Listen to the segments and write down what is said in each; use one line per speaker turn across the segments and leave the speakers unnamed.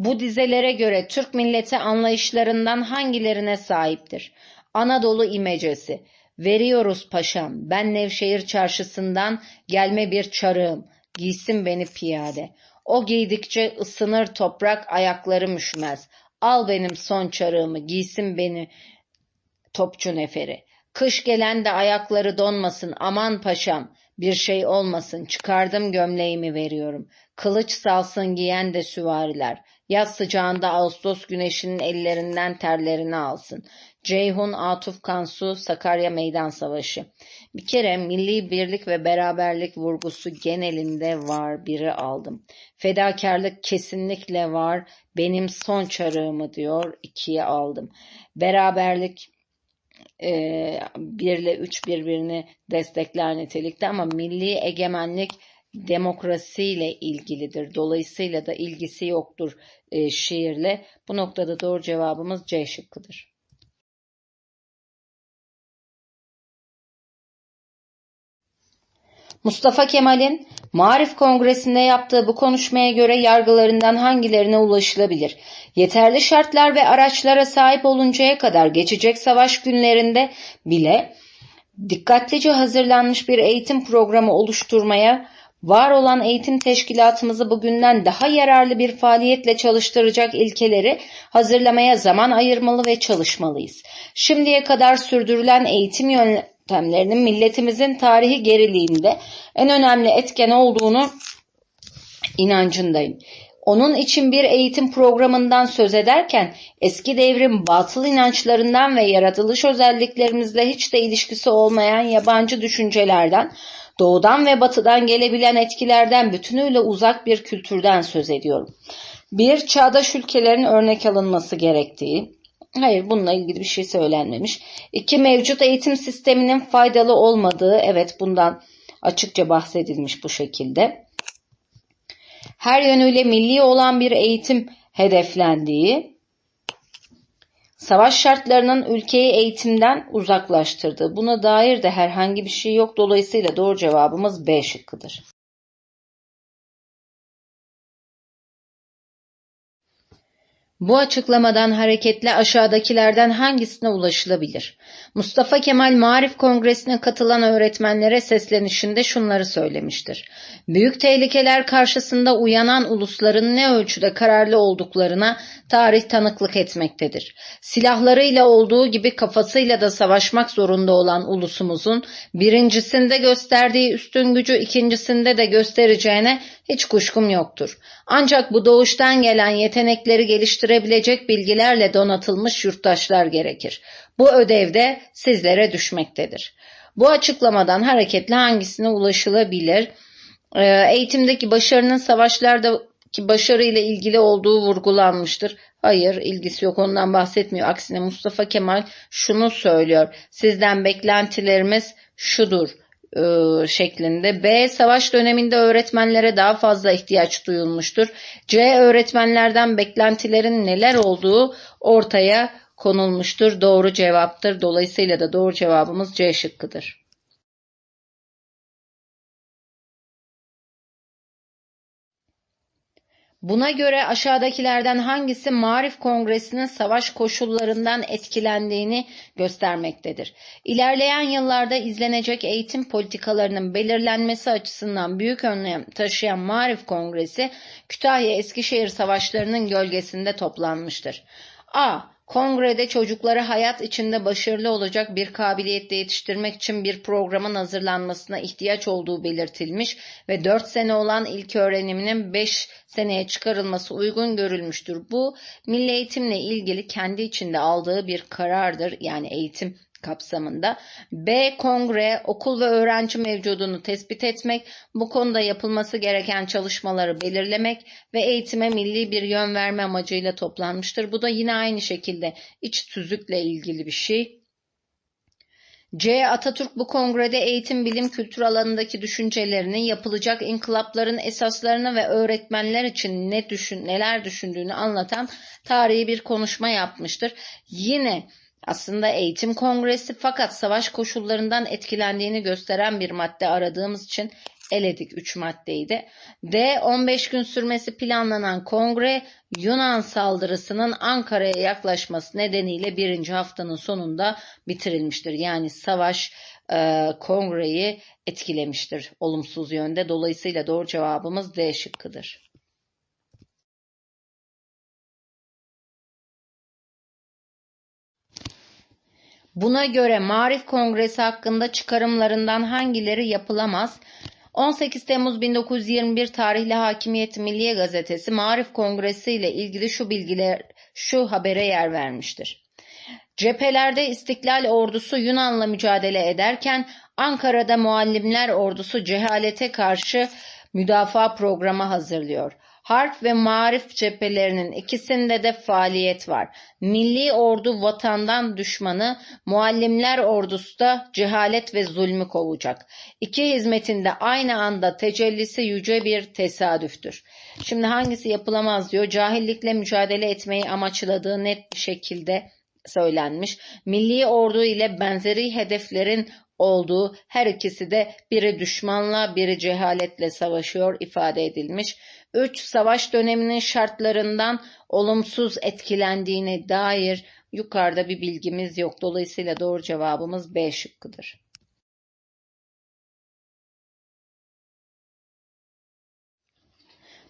Bu dizelere göre Türk milleti anlayışlarından hangilerine sahiptir? Anadolu imecesi. Veriyoruz paşam, ben Nevşehir çarşısından gelme bir çarığım, giysin beni piyade. O giydikçe ısınır toprak, ayaklarım üşümez. Al benim son çarığımı, giysin beni topçu neferi. Kış gelen de ayakları donmasın, aman paşam, bir şey olmasın, çıkardım gömleğimi veriyorum. Kılıç salsın giyen de süvariler. Yaz sıcağında Ağustos güneşinin ellerinden terlerini alsın. Ceyhun Atuf Kansu Sakarya Meydan Savaşı. Bir kere milli birlik ve beraberlik vurgusu genelinde var biri aldım. Fedakarlık kesinlikle var. Benim son çarığımı diyor ikiye aldım. Beraberlik e, 1 ile 3 birbirini destekler nitelikte ama milli egemenlik demokrasiyle ilgilidir. Dolayısıyla da ilgisi yoktur e, şiirle. Bu noktada doğru cevabımız C şıkkıdır. Mustafa Kemal'in Marif Kongresi'nde yaptığı bu konuşmaya göre yargılarından hangilerine ulaşılabilir? Yeterli şartlar ve araçlara sahip oluncaya kadar geçecek savaş günlerinde bile dikkatlice hazırlanmış bir eğitim programı oluşturmaya, var olan eğitim teşkilatımızı bugünden daha yararlı bir faaliyetle çalıştıracak ilkeleri hazırlamaya zaman ayırmalı ve çalışmalıyız. Şimdiye kadar sürdürülen eğitim yöntemlerinin milletimizin tarihi geriliğinde en önemli etken olduğunu inancındayım. Onun için bir eğitim programından söz ederken eski devrin batıl inançlarından ve yaratılış özelliklerimizle hiç de ilişkisi olmayan yabancı düşüncelerden, doğudan ve batıdan gelebilen etkilerden bütünüyle uzak bir kültürden söz ediyorum. Bir, çağdaş ülkelerin örnek alınması gerektiği, Hayır bununla ilgili bir şey söylenmemiş. İki mevcut eğitim sisteminin faydalı olmadığı evet bundan açıkça bahsedilmiş bu şekilde. Her yönüyle milli olan bir eğitim hedeflendiği, savaş şartlarının ülkeyi eğitimden uzaklaştırdığı. Buna dair de herhangi bir şey yok. Dolayısıyla doğru cevabımız B şıkkıdır. Bu açıklamadan hareketle aşağıdakilerden hangisine ulaşılabilir? Mustafa Kemal Marif Kongresi'ne katılan öğretmenlere seslenişinde şunları söylemiştir. Büyük tehlikeler karşısında uyanan ulusların ne ölçüde kararlı olduklarına tarih tanıklık etmektedir. Silahlarıyla olduğu gibi kafasıyla da savaşmak zorunda olan ulusumuzun birincisinde gösterdiği üstün gücü ikincisinde de göstereceğine hiç kuşkum yoktur. Ancak bu doğuştan gelen yetenekleri geliştirebilecek bilgilerle donatılmış yurttaşlar gerekir. Bu ödevde sizlere düşmektedir. Bu açıklamadan hareketle hangisine ulaşılabilir? Ee, eğitimdeki başarının savaşlardaki başarıyla ilgili olduğu vurgulanmıştır. Hayır ilgisi yok ondan bahsetmiyor. Aksine Mustafa Kemal şunu söylüyor. Sizden beklentilerimiz şudur e, şeklinde. B. Savaş döneminde öğretmenlere daha fazla ihtiyaç duyulmuştur. C. Öğretmenlerden beklentilerin neler olduğu ortaya konulmuştur. Doğru cevaptır. Dolayısıyla da doğru cevabımız C şıkkıdır. Buna göre aşağıdakilerden hangisi Marif Kongresi'nin savaş koşullarından etkilendiğini göstermektedir. İlerleyen yıllarda izlenecek eğitim politikalarının belirlenmesi açısından büyük önem taşıyan Marif Kongresi, Kütahya-Eskişehir savaşlarının gölgesinde toplanmıştır. A. Kongrede çocukları hayat içinde başarılı olacak bir kabiliyette yetiştirmek için bir programın hazırlanmasına ihtiyaç olduğu belirtilmiş ve 4 sene olan ilk öğreniminin 5 seneye çıkarılması uygun görülmüştür. Bu milli eğitimle ilgili kendi içinde aldığı bir karardır. Yani eğitim kapsamında. B. Kongre, okul ve öğrenci mevcudunu tespit etmek, bu konuda yapılması gereken çalışmaları belirlemek ve eğitime milli bir yön verme amacıyla toplanmıştır. Bu da yine aynı şekilde iç tüzükle ilgili bir şey. C. Atatürk bu kongrede eğitim, bilim, kültür alanındaki düşüncelerini, yapılacak inkılapların esaslarını ve öğretmenler için ne düşün, neler düşündüğünü anlatan tarihi bir konuşma yapmıştır. Yine aslında eğitim kongresi fakat savaş koşullarından etkilendiğini gösteren bir madde aradığımız için eledik 3 maddeydi. D. 15 gün sürmesi planlanan kongre Yunan saldırısının Ankara'ya yaklaşması nedeniyle birinci haftanın sonunda bitirilmiştir. Yani savaş e, kongreyi etkilemiştir olumsuz yönde. Dolayısıyla doğru cevabımız D şıkkıdır. Buna göre Marif Kongresi hakkında çıkarımlarından hangileri yapılamaz? 18 Temmuz 1921 tarihli Hakimiyet Milliye Gazetesi Marif Kongresi ile ilgili şu bilgiler şu habere yer vermiştir. Cephelerde İstiklal Ordusu Yunan'la mücadele ederken Ankara'da Muallimler Ordusu cehalete karşı müdafaa programı hazırlıyor. Harp ve marif cephelerinin ikisinde de faaliyet var. Milli ordu vatandan düşmanı, muallimler ordusu da cehalet ve zulmü kovacak. İki hizmetinde aynı anda tecellisi yüce bir tesadüftür. Şimdi hangisi yapılamaz diyor. Cahillikle mücadele etmeyi amaçladığı net bir şekilde söylenmiş. Milli ordu ile benzeri hedeflerin olduğu her ikisi de biri düşmanla biri cehaletle savaşıyor ifade edilmiş. 3. Savaş döneminin şartlarından olumsuz etkilendiğine dair yukarıda bir bilgimiz yok. Dolayısıyla doğru cevabımız B şıkkıdır.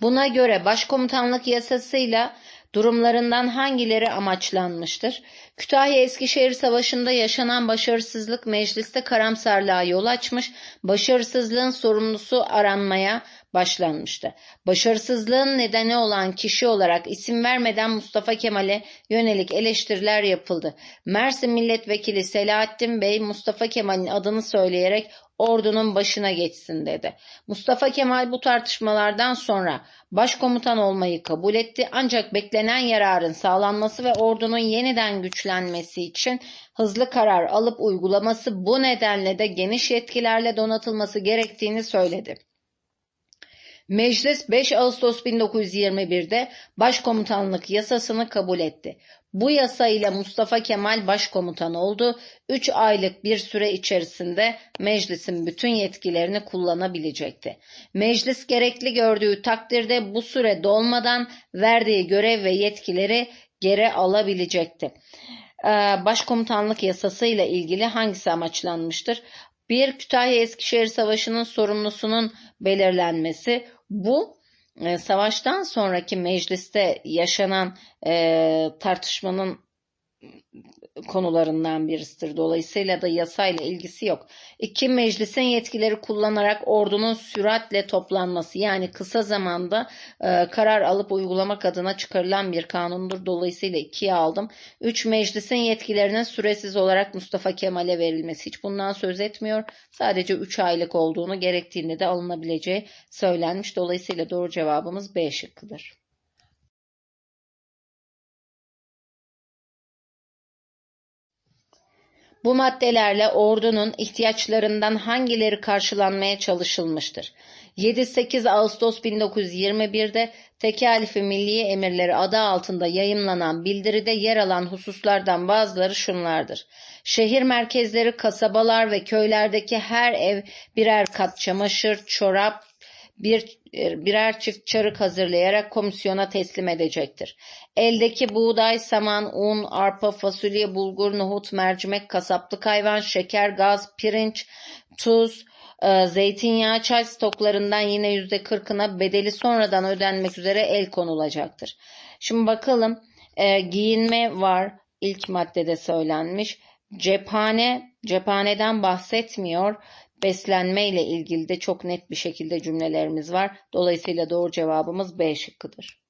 Buna göre başkomutanlık yasasıyla durumlarından hangileri amaçlanmıştır? Kütahya-Eskişehir Savaşı'nda yaşanan başarısızlık mecliste karamsarlığa yol açmış, başarısızlığın sorumlusu aranmaya başlanmıştı. Başarısızlığın nedeni olan kişi olarak isim vermeden Mustafa Kemal'e yönelik eleştiriler yapıldı. Mersin Milletvekili Selahattin Bey Mustafa Kemal'in adını söyleyerek ordunun başına geçsin dedi. Mustafa Kemal bu tartışmalardan sonra başkomutan olmayı kabul etti ancak beklenen yararın sağlanması ve ordunun yeniden güçlenmesi için hızlı karar alıp uygulaması bu nedenle de geniş yetkilerle donatılması gerektiğini söyledi. Meclis 5 Ağustos 1921'de başkomutanlık yasasını kabul etti. Bu yasa ile Mustafa Kemal başkomutan oldu. 3 aylık bir süre içerisinde meclisin bütün yetkilerini kullanabilecekti. Meclis gerekli gördüğü takdirde bu süre dolmadan verdiği görev ve yetkileri geri alabilecekti. Ee, başkomutanlık yasası ile ilgili hangisi amaçlanmıştır? Bir Kütahya Eskişehir Savaşı'nın sorumlusunun belirlenmesi. Bu e, savaştan sonraki mecliste yaşanan e, tartışmanın konularından birisidir. Dolayısıyla da yasayla ilgisi yok. İki meclisin yetkileri kullanarak ordunun süratle toplanması yani kısa zamanda e, karar alıp uygulamak adına çıkarılan bir kanundur. Dolayısıyla ikiye aldım. Üç meclisin yetkilerinin süresiz olarak Mustafa Kemal'e verilmesi. Hiç bundan söz etmiyor. Sadece üç aylık olduğunu gerektiğinde de alınabileceği söylenmiş. Dolayısıyla doğru cevabımız B şıkkıdır. Bu maddelerle ordunun ihtiyaçlarından hangileri karşılanmaya çalışılmıştır? 7-8 Ağustos 1921'de Tekalifi Milliye Emirleri adı altında yayımlanan bildiride yer alan hususlardan bazıları şunlardır. Şehir merkezleri, kasabalar ve köylerdeki her ev birer kat çamaşır, çorap, bir, birer çift çarık hazırlayarak komisyona teslim edecektir. Eldeki buğday, saman, un, arpa, fasulye, bulgur, nohut, mercimek, kasaplık hayvan, şeker, gaz, pirinç, tuz, e, zeytinyağı, çay stoklarından yine yüzde kırkına bedeli sonradan ödenmek üzere el konulacaktır. Şimdi bakalım e, giyinme var ilk maddede söylenmiş. Cephane, cephaneden bahsetmiyor beslenme ile ilgili de çok net bir şekilde cümlelerimiz var. Dolayısıyla doğru cevabımız B şıkkıdır.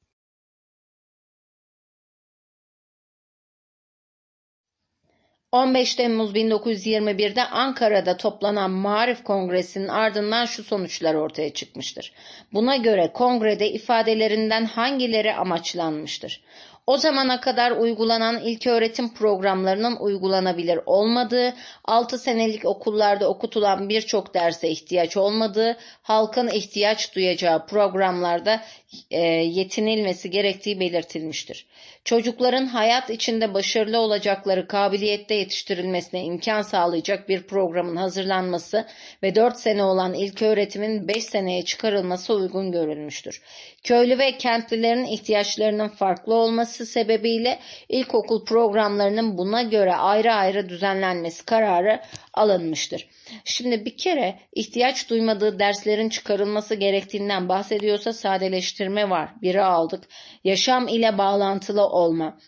...15 Temmuz 1921'de Ankara'da toplanan Marif Kongresi'nin ardından şu sonuçlar ortaya çıkmıştır. Buna göre kongrede ifadelerinden hangileri amaçlanmıştır? O zamana kadar uygulanan ilköğretim programlarının uygulanabilir olmadığı, 6 senelik okullarda okutulan birçok derse ihtiyaç olmadığı, halkın ihtiyaç duyacağı programlarda e, yetinilmesi gerektiği belirtilmiştir. Çocukların hayat içinde başarılı olacakları kabiliyette yetiştirilmesine imkan sağlayacak bir programın hazırlanması ve 4 sene olan ilköğretimin 5 seneye çıkarılması uygun görülmüştür. Köylü ve kentlilerin ihtiyaçlarının farklı olması sebebiyle ilkokul programlarının buna göre ayrı ayrı düzenlenmesi kararı alınmıştır. Şimdi bir kere ihtiyaç duymadığı derslerin çıkarılması gerektiğinden bahsediyorsa sadeleştirme var. Biri aldık. Yaşam ile bağlantılı olma.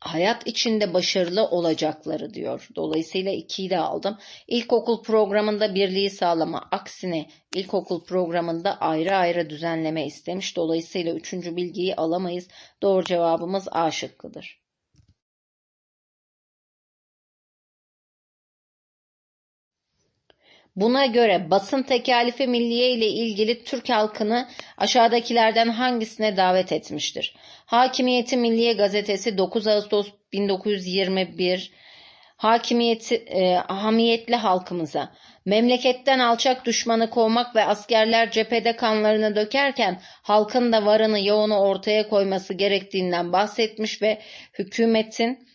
Hayat içinde başarılı olacakları diyor. Dolayısıyla ikiyi de aldım. İlkokul programında birliği sağlama. Aksine ilkokul programında ayrı ayrı düzenleme istemiş. Dolayısıyla üçüncü bilgiyi alamayız. Doğru cevabımız A şıkkıdır. Buna göre basın tekalifi milliye ile ilgili Türk halkını aşağıdakilerden hangisine davet etmiştir? Hakimiyeti Milliye Gazetesi 9 Ağustos 1921 Hakimiyeti e, hamiyetli halkımıza memleketten alçak düşmanı kovmak ve askerler cephede kanlarını dökerken halkın da varını yoğunu ortaya koyması gerektiğinden bahsetmiş ve hükümetin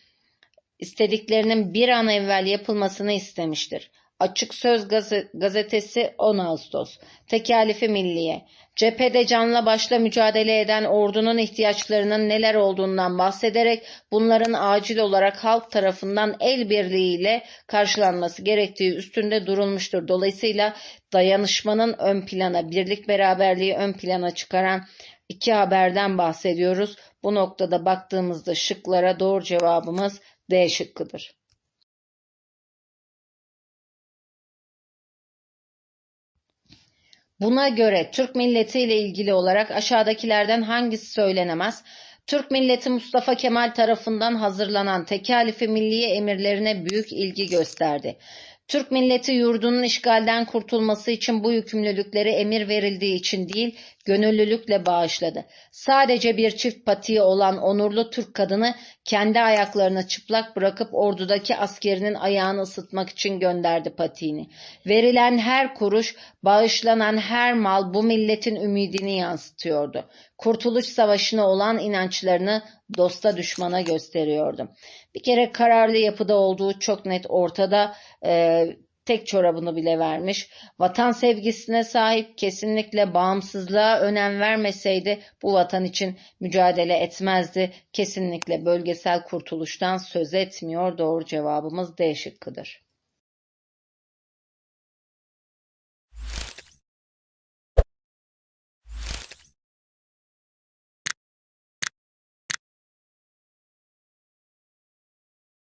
istediklerinin bir an evvel yapılmasını istemiştir. Açık Söz Gazetesi 10 Ağustos Tekalifi Milliye Cephede canla başla mücadele eden ordunun ihtiyaçlarının neler olduğundan bahsederek bunların acil olarak halk tarafından el birliğiyle karşılanması gerektiği üstünde durulmuştur. Dolayısıyla dayanışmanın ön plana, birlik beraberliği ön plana çıkaran iki haberden bahsediyoruz. Bu noktada baktığımızda şıklara doğru cevabımız D şıkkıdır. Buna göre Türk milleti ile ilgili olarak aşağıdakilerden hangisi söylenemez? Türk milleti Mustafa Kemal tarafından hazırlanan tekalifi milliye emirlerine büyük ilgi gösterdi. Türk milleti yurdunun işgalden kurtulması için bu yükümlülükleri emir verildiği için değil, gönüllülükle bağışladı. Sadece bir çift patiği olan onurlu Türk kadını kendi ayaklarını çıplak bırakıp ordudaki askerinin ayağını ısıtmak için gönderdi patiğini. Verilen her kuruş, bağışlanan her mal bu milletin ümidini yansıtıyordu. Kurtuluş savaşına olan inançlarını dosta düşmana gösteriyordu. Bir kere kararlı yapıda olduğu çok net ortada. E, tek çorabını bile vermiş. Vatan sevgisine sahip kesinlikle bağımsızlığa önem vermeseydi bu vatan için mücadele etmezdi. Kesinlikle bölgesel kurtuluştan söz etmiyor. Doğru cevabımız D şıkkıdır.